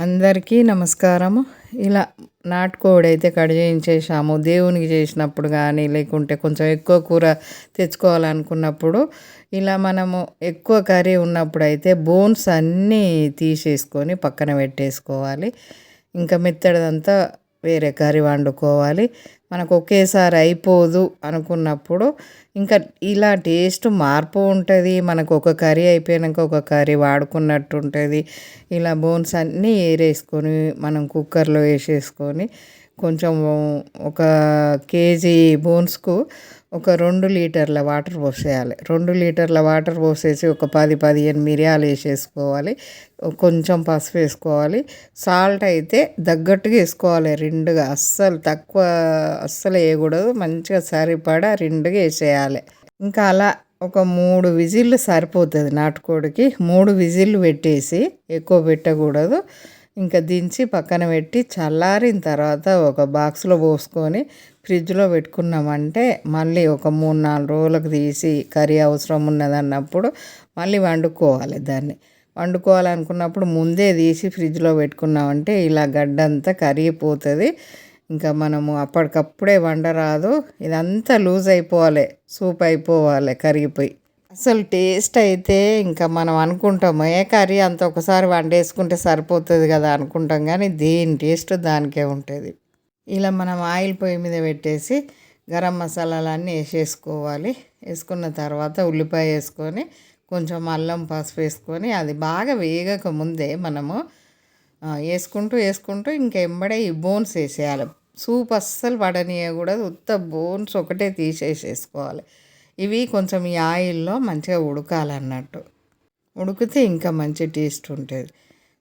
అందరికీ నమస్కారము. ఇలా నాటుకోడి అయితే కట్ చేయించేసాము దేవునికి చేసినప్పుడు కానీ లేకుంటే కొంచెం ఎక్కువ కూర తెచ్చుకోవాలనుకున్నప్పుడు ఇలా మనము ఎక్కువ కర్రీ ఉన్నప్పుడు అయితే బోన్స్ అన్నీ తీసేసుకొని పక్కన పెట్టేసుకోవాలి. ఇంకా మెత్తడిదంతా వేరే కర్రీ వండుకోవాలి. మనకు ఒకేసారి అయిపోదు అనుకున్నప్పుడు ఇంకా ఇలా టేస్ట్ మార్పు ఉంటుంది. మనకు ఒక కర్రీ అయిపోయాక ఒక కర్రీ వాడుకున్నట్టు ఉంటుంది. ఇలా బోన్స్ అన్నీ ఏరేసుకొని మనం కుక్కర్లో వేసేసుకొని కొంచెం ఒక కేజీ బోన్స్కు ఒక రెండు లీటర్ల వాటర్ పోసేయాలి. రెండు లీటర్ల వాటర్ పోసేసి ఒక పది పదిహేను మిరియాలు వేసేసుకోవాలి. కొంచెం పసుపు వేసుకోవాలి. సాల్ట్ అయితే తగ్గట్టుగా వేసుకోవాలి రెండుగా. అస్సలు తక్కువ అస్సలు వేయకూడదు. మంచిగా సరిపడా రెండుగా వేసేయాలి. ఇంకా అలా ఒక మూడు విజిల్లు సరిపోతుంది నాటుకోడికి. మూడు విజిల్లు పెట్టేసి ఎక్కువ పెట్టకూడదు. ఇంకా దించి పక్కన పెట్టి చల్లారిన తర్వాత ఒక బాక్స్లో పోసుకొని ఫ్రిడ్జ్లో పెట్టుకున్నామంటే మళ్ళీ ఒక మూడు నాలుగు రోజులకు తీసి కర్రీ అవసరం ఉన్నదన్నప్పుడు మళ్ళీ వండుకోవాలి దాన్ని. వండుకోవాలనుకున్నప్పుడు ముందే తీసి ఫ్రిడ్జ్లో పెట్టుకున్నామంటే ఇలా గడ్డంతా కరిగిపోతుంది. ఇంకా మనము అప్పటికప్పుడే వండరాదు. ఇదంతా లూజ్ అయిపోవాలి. సూప్ అయిపోవాలి కరిగిపోయి. అసలు టేస్ట్ అయితే ఇంకా మనం అనుకుంటాము ఏ కర్రీ అంత ఒకసారి వండేసుకుంటే సరిపోతుంది కదా అనుకుంటాం కానీ దేని టేస్ట్ దానికే ఉంటుంది. ఇలా మనం ఆయిల్ పొయ్యి మీద పెట్టేసి గరం మసాలాలన్నీ వేసేసుకోవాలి. వేసుకున్న తర్వాత ఉల్లిపాయ వేసుకొని కొంచెం అల్లం పసుపు వేసుకొని అది బాగా వేగక ముందే మనము వేసుకుంటూ వేసుకుంటూ ఇంకా ఈ బోన్స్ వేసేయాలి. సూప్ అస్సలు పడనీయకూడదు ఉత్త బోన్స్ ఒకటే తీసేసేసుకోవాలి. ఇవి కొంచెం ఈ ఆయిల్లో మంచిగా ఉడకాలన్నట్టు. ఉడికితే ఇంకా మంచి టేస్ట్ ఉంటుంది.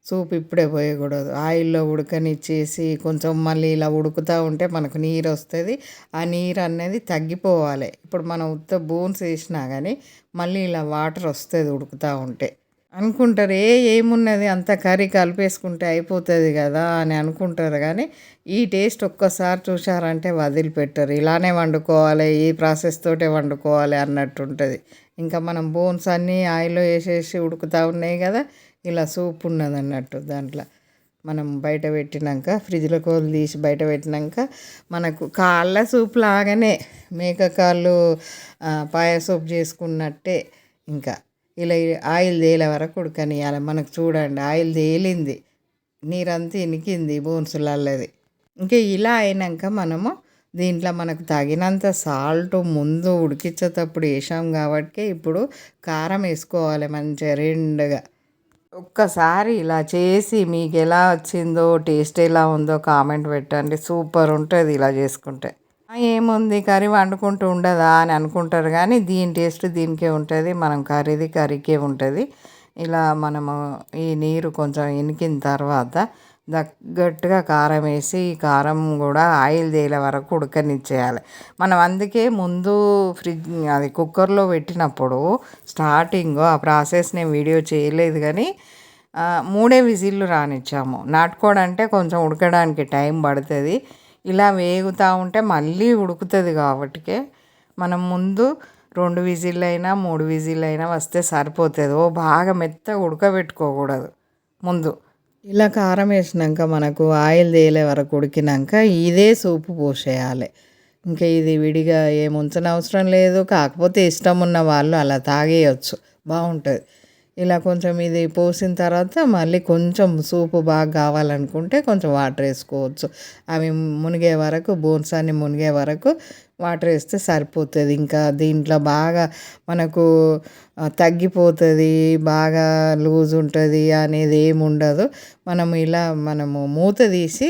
సూప్ ఇప్పుడే పోయకూడదు. ఆయిల్లో ఉడకనిచ్చేసి కొంచెం మళ్ళీ ఇలా ఉడుకుతూ ఉంటే మనకు నీరు వస్తుంది. ఆ నీరు అనేది తగ్గిపోవాలి. ఇప్పుడు మనం ఉత్త బోన్స్ వేసినా కానీ మళ్ళీ ఇలా వాటర్ వస్తుంది ఉడుకుతూ ఉంటే. అనుకుంటారు ఏ ఏమున్నది అంత కర్రీ కలిపేసుకుంటే అయిపోతుంది కదా అని అనుకుంటారు కానీ ఈ టేస్ట్ ఒక్కసారి చూసారంటే వదిలిపెట్టరు. ఇలానే వండుకోవాలి ఈ ప్రాసెస్ తోటే వండుకోవాలి అన్నట్టు ఉంటుంది. ఇంకా మనం బోన్స్ అన్నీ ఆయిల్లో వేసేసి ఉడుకుతూ ఉన్నాయి కదా ఇలా సూప్ ఉన్నది అన్నట్టు దాంట్లో. మనం బయట పెట్టినాక ఫ్రిడ్జ్లో కోళ్ళు తీసి బయట పెట్టినాక మనకు కాళ్ళ సూప్ లాగానే మేక కాళ్ళు పాయ సూప్ చేసుకున్నట్టే ఇంకా. ఇలా ఆయిల్ తేలే వరకు ఉడకనియాలి మనకు చూడండి ఆయిల్ తేలింది. నీరంతా ఇనికింది బోన్సులల్లది. ఇంకా ఇలా అయినాక మనము దీంట్లో మనకు తగినంత సాల్ట్ ముందు ఉడికించేటప్పుడు వేసాం కాబట్టి ఇప్పుడు కారం వేసుకోవాలి మంచిగా రెండుగా. ఒక్కసారి ఇలా చేసి మీకు ఎలా వచ్చిందో టేస్ట్ ఎలా ఉందో కామెంట్ పెట్టండి. సూపర్ ఉంటుంది ఇలా చేసుకుంటే. ఏముంది? కర్రీ వండుకుంటూ ఉండదా అని అనుకుంటారు కానీ దీని టేస్ట్ దీనికే ఉంటుంది. మనం కర్రీది కర్రీకే ఉంటుంది. ఇలా మనము ఈ నీరు కొంచెం ఎనికిన తర్వాత తగ్గట్టుగా కారం వేసి కారం కూడా ఆయిల్ తేలే వరకు ఉడకనిచ్చేయాలి. మనం అందుకే ముందు ఫ్రిడ్జ్ అది కుక్కర్లో పెట్టినప్పుడు స్టార్టింగ్ ఆ ప్రాసెస్ నేను వీడియో చేయలేదు కానీ మూడే విజిల్లు రానిచ్చాము. నాటుకోవడంటే కొంచెం ఉడకడానికి టైం పడుతుంది. ఇలా వేగుతూ ఉంటే మళ్ళీ ఉడుకుతుంది కాబట్టికే మనం ముందు రెండు విజిల్ అయినా మూడు విజిల్ అయినా వస్తే సరిపోతుంది. ఓ బాగా మెత్తగా ఉడకబెట్టుకోకూడదు ముందు. ఇలా కారం వేసినాక మనకు ఆయిల్ తేలే వరకు ఉడికినాక ఇదే సూపు పోసేయాలి. ఇంకా ఇది విడిగా ఏముంచనవసరం అవసరం లేదు. కాకపోతే ఇష్టం ఉన్న వాళ్ళు అలా తాగేయచ్చు. బాగుంటుంది. ఇలా కొంచెం ఇది పోసిన తర్వాత మళ్ళీ కొంచెం సూపు బాగా కావాలనుకుంటే కొంచెం వాటర్ వేసుకోవచ్చు. అవి మునిగే వరకు బోన్స్ అన్ని మునిగే వరకు వాటర్ వేస్తే సరిపోతుంది. ఇంకా దీంట్లో బాగా మనకు తగ్గిపోతుంది బాగా లూజ్ ఉంటుంది అనేది ఏమి ఉండదు. మనం ఇలా మనము మూత తీసి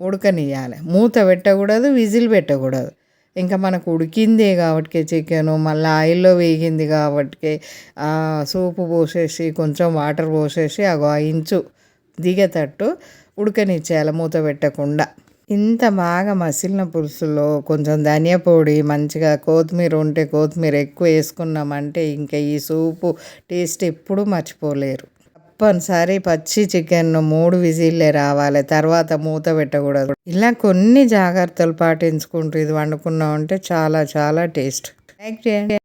ఉడకనియాలి మూత పెట్టకూడదు విజిల్ పెట్టకూడదు. ఇంకా మనకు ఉడికిందే కాబట్టి చికెను మళ్ళీ ఆయిల్లో వేగింది కాబట్టి సూపు పోసేసి కొంచెం వాటర్ పోసేసి అగో ఇంచు దిగేటట్టు ఉడకనిచ్చేయాలి మూత పెట్టకుండా. ఇంత బాగా మసిలిన పులుసులో కొంచెం ధనియా పొడి మంచిగా కొత్తిమీర ఉంటే కొత్తిమీర ఎక్కువ వేసుకున్నామంటే ఇంకా ఈ సూపు టేస్ట్ ఎప్పుడూ మర్చిపోలేరు. తప్పనిసరి పచ్చి చికెన్ మూడు విజిల్లే రావాలి. తర్వాత మూత పెట్టకూడదు. ఇలా కొన్ని జాగ్రత్తలు పాటించుకుంటూ ఇది వండుకున్నామంటే చాలా చాలా టేస్ట్. లైక్ చేయండి